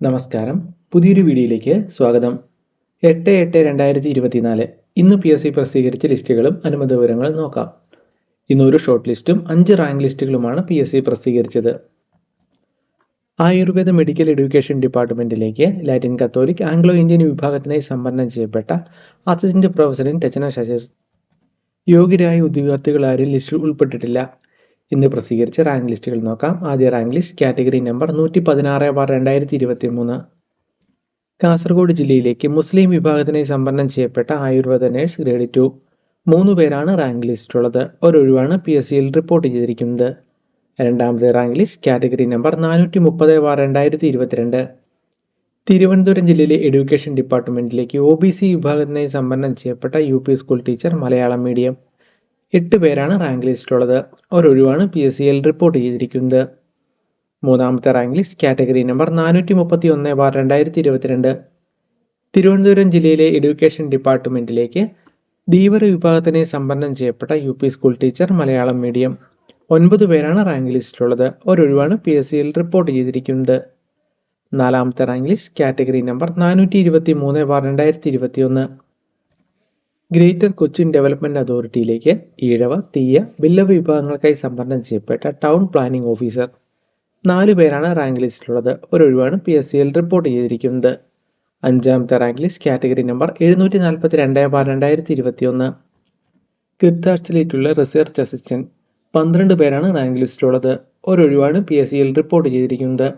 നമസ്കാരം. പുതിയൊരു വീഡിയോയിലേക്ക് സ്വാഗതം. എട്ട് എട്ട് രണ്ടായിരത്തി ഇരുപത്തിനാല് ഇന്ന് പി എസ് സി പ്രസിദ്ധീകരിച്ച ലിസ്റ്റുകളും അനുമതി വിവരങ്ങളും നോക്കാം. ഇന്ന് ഒരു ഷോർട്ട് ലിസ്റ്റും അഞ്ച് റാങ്ക് ലിസ്റ്റുകളുമാണ് പി എസ് സി പ്രസിദ്ധീകരിച്ചത്. ആയുർവേദ മെഡിക്കൽ എഡ്യൂക്കേഷൻ ഡിപ്പാർട്ട്മെന്റിലേക്ക് ലാറ്റിൻ കത്തോലിക് ആംഗ്ലോ ഇന്ത്യൻ വിഭാഗത്തിനായി സംവരണം ചെയ്യപ്പെട്ട അസിസ്റ്റന്റ് പ്രൊഫസറിൻ രചന ശശിർ യോഗ്യരായ ഉദ്യോഗാർത്ഥികൾ ആരും ലിസ്റ്റിൽ ഉൾപ്പെട്ടിട്ടില്ല. ഇന്ന് പ്രസിദ്ധീകരിച്ച റാങ്ക് ലിസ്റ്റുകൾ നോക്കാം. ആദ്യ റാങ്ക് ലിസ്റ്റ് കാറ്റഗറി നമ്പർ നൂറ്റി പതിനാറ് ബാർ രണ്ടായിരത്തി ഇരുപത്തി മൂന്ന് കാസർഗോഡ് ജില്ലയിലേക്ക് മുസ്ലിം വിഭാഗത്തിനായി സംവരണം ചെയ്യപ്പെട്ട ആയുർവേദ നഴ്സ് ഗ്രേഡ് ടു മൂന്ന് പേരാണ് റാങ്ക് ലിസ്റ്റിലുള്ളത് ഒരൊഴിവാണ് പി എസ് സിയിൽ റിപ്പോർട്ട് ചെയ്തിരിക്കുന്നത്. രണ്ടാമത്തെ റാങ്ക് ലിസ്റ്റ് കാറ്റഗറി നമ്പർ നാനൂറ്റി മുപ്പത് ബാർ രണ്ടായിരത്തി ഇരുപത്തിരണ്ട് തിരുവനന്തപുരം ജില്ലയിലെ എഡ്യൂക്കേഷൻ ഡിപ്പാർട്ട്മെന്റിലേക്ക് ഒ ബി സി വിഭാഗത്തിനായി സംവരണം ചെയ്യപ്പെട്ട U P school teacher Malayalam medium എട്ട് പേരാണ് റാങ്ക് ലിസ്റ്റിലുള്ളത്. ഒരൊഴിവാണ് പി എസ് സിയിൽ റിപ്പോർട്ട് ചെയ്തിരിക്കുന്നത്. മൂന്നാമത്തെ റാങ്ക് ലിസ്റ്റ് കാറ്റഗറി നമ്പർ നാനൂറ്റി മുപ്പത്തി ഒന്ന് ബാർ രണ്ടായിരത്തി ഇരുപത്തിരണ്ട് തിരുവനന്തപുരം ജില്ലയിലെ എഡ്യൂക്കേഷൻ ഡിപ്പാർട്ട്മെന്റിലേക്ക് ധീവര വിഭാഗത്തിനെ സംവരണം ചെയ്യപ്പെട്ട U P school teacher Malayalam medium ഒൻപത് പേരാണ് റാങ്ക് ലിസ്റ്റിലുള്ളത്. ഒരൊഴിവാണ് പി എസ് സിയിൽ റിപ്പോർട്ട് ചെയ്തിരിക്കുന്നത്. നാലാമത്തെ റാങ്ക് ലിസ്റ്റ് കാറ്റഗറി നമ്പർ നാനൂറ്റി ഇരുപത്തി മൂന്ന് ബാർ രണ്ടായിരത്തി ഇരുപത്തി ഒന്ന് ഗ്രേറ്റർ കൊച്ചിൻ ഡെവലപ്മെന്റ് അതോറിറ്റിയിലേക്ക് ഈഴവ തീയ ബില്ലവ വിഭാഗങ്ങൾക്കായി സംവരണം ചെയ്യപ്പെട്ട ടൗൺ പ്ലാനിംഗ് ഓഫീസർ നാല് പേരാണ് റാങ്ക് ലിസ്റ്റിലുള്ളത് ഒരൊഴിവാണ് പി എസ് സിയിൽ റിപ്പോർട്ട് ചെയ്തിരിക്കുന്നത്. അഞ്ചാമത്തെ റാങ്ക് ലിസ്റ്റ് കാറ്റഗറി നമ്പർ എഴുന്നൂറ്റി നാൽപ്പത്തി രണ്ട് ബാർ രണ്ടായിരത്തി ഇരുപത്തി ഒന്ന് കിർത്താർച്ചിലേക്കുള്ള റിസർച്ച് അസിസ്റ്റന്റ് പന്ത്രണ്ട് പേരാണ് റാങ്ക് ലിസ്റ്റിലുള്ളത് ഒരൊഴിവാണ് പി എസ് സിയിൽ റിപ്പോർട്ട് ചെയ്തിരിക്കുന്നത്.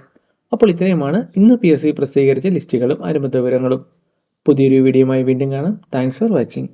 അപ്പോൾ ഇത്രയുമാണ് ഇന്ന് പി എസ് സി പ്രസിദ്ധീകരിച്ച ലിസ്റ്റുകളും അനുബന്ധ വിവരങ്ങളും പുതിയൊരു വീഡിയോയുമായി വീണ്ടും കാണാം. Thanks for watching